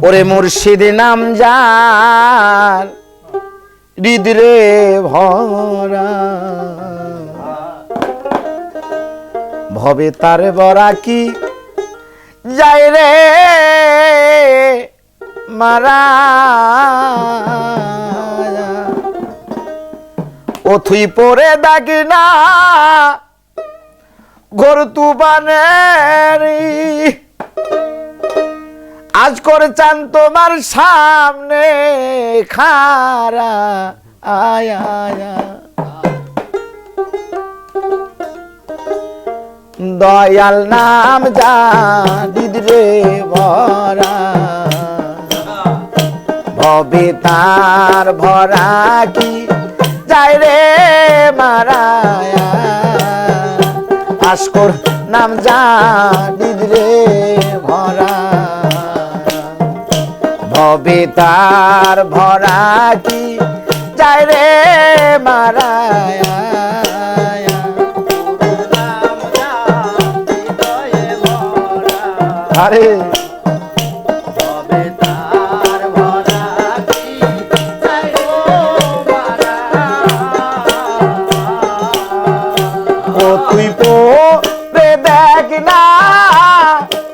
ওরে মুর্শিদ নাম যার হৃদরে ভরা। ভবে তার বরা কি যাই রে মারা। ও থুই পরে ডাকি না ঘর তুবানের আজ করে চান তোমার সামনে খারা, আয়া দয়াল নাম যা দিদরে ভরা, ভবে তার ভরা কি যায় রে মারায়া। আসকর নাম যা দিদরে ভরা। ভবে তার ভরা কি? যায় রে মারায়া। আরে। তুই পো রে দেখ না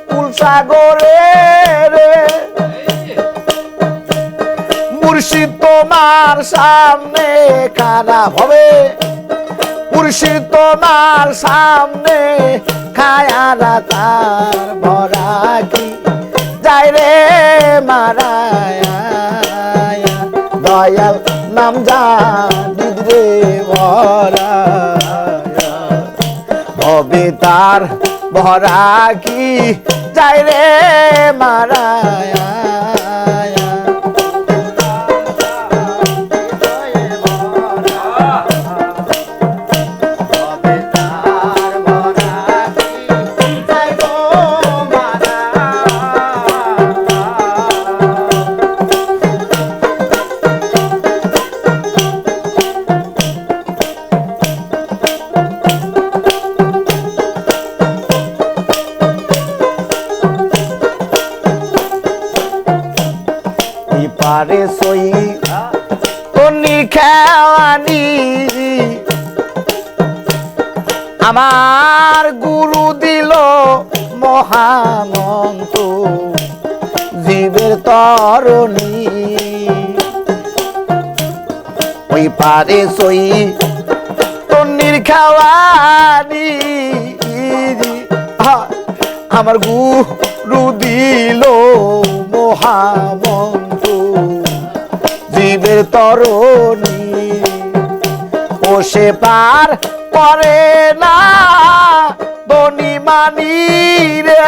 কুলসাগরে মুর্শিদ তোমার সামনে খারাপ হবে। মুর্শিদ তোমার সামনে খায়ারা তার ভরা কি? যাই রে মারায়া, দয়াল নাম যা দিদরে ভরা। হবে তার ভরা কি? যাই রে মারায়া পারে সই তনি খেওয়ানি। আমার গুরু দিল মহামন্ত জীবের তরণী। ওই পারে সই তন্নির খাওয়ানি। আমার গুরু দিল জীবের তরণী, ও সে পার করে না, বনি মানি রে।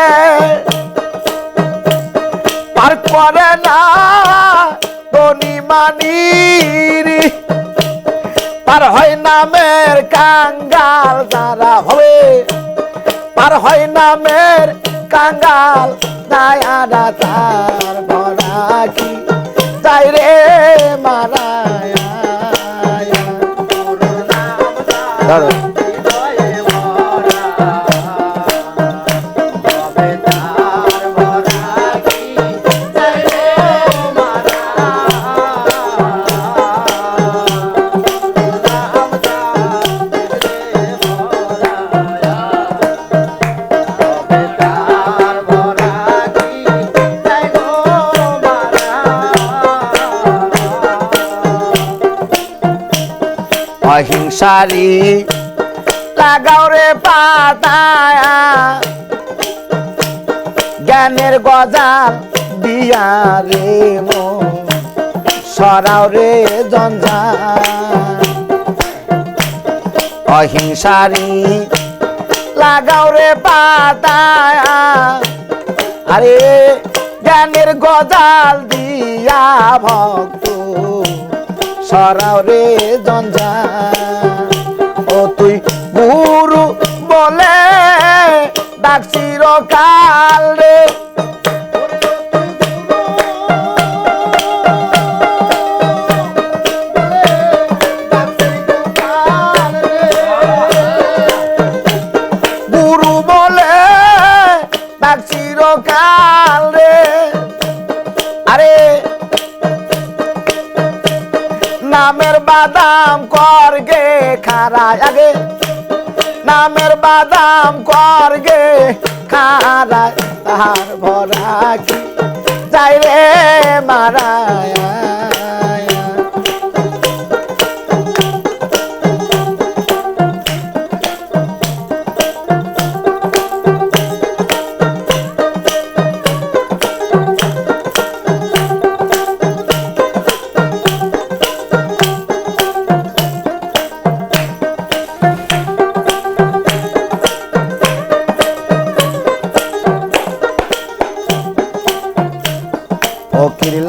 পার করে না, বনি মানি পার হয় নামের কাঙ্গাল, যারা হবে। পার হয় নামের কাঙ্গাল দায়ারা তার ভরা কি যাই রে মারায় ধরো। অহিংসারি লাগাও রে পাতায়া। জ্ঞানের গজাল দিয়া রে মো। সরাও রে জঞ্জা অহিংসারি। লাগাও রে পাতায়া। আরে জ্ঞানের গজাল দিয়া ভক্ত। সরাও রে জঞ্জা ডাকছির কাল রে। রে। আরে নামের বাদাম কর গে খারায় আগে। নামের বাদাম করগে খারায় তাহার ভরা কি? যাই রে মারায়।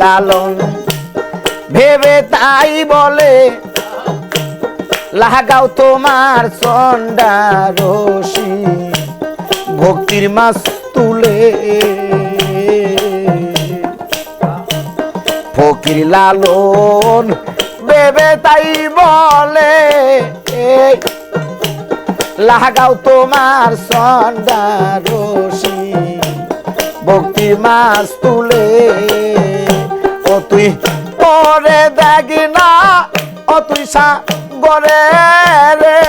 লালন। ভেবে তাই বলে, লাগাও তোমার চন্ডা রশি, ভক্তির মাছ তুলে। ফকির লালন ভেবে তাই বলে, লাগাও তোমার চন্ডা রশি ভক্তি মাছ তুলে। ও তুই পরে দেখি না, ও তুই সা গরে রে।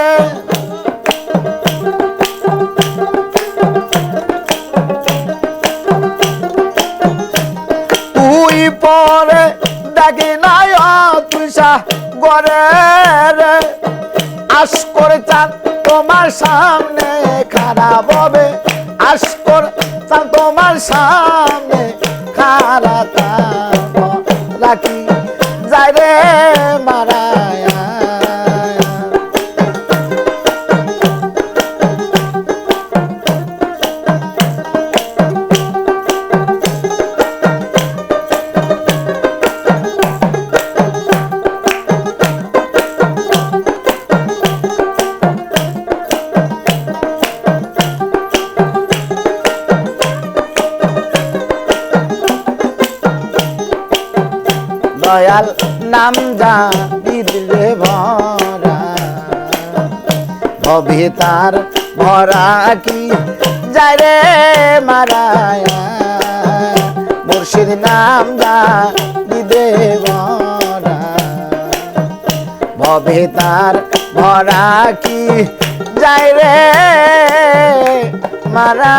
তুই পরে দেখি না, ও তুই সা গরে রে। আশ করে চান তোমার সামনে খারাপ হবে আশ করে চান তোমার সামনে দয়াল নাম যা দিলে ভরা। অভিতার ভরা কি যায় রে মারায়া? মুর্শিদ নাম যা দিদে ভরা। ভবেতার ভরা কি যায় রে মারা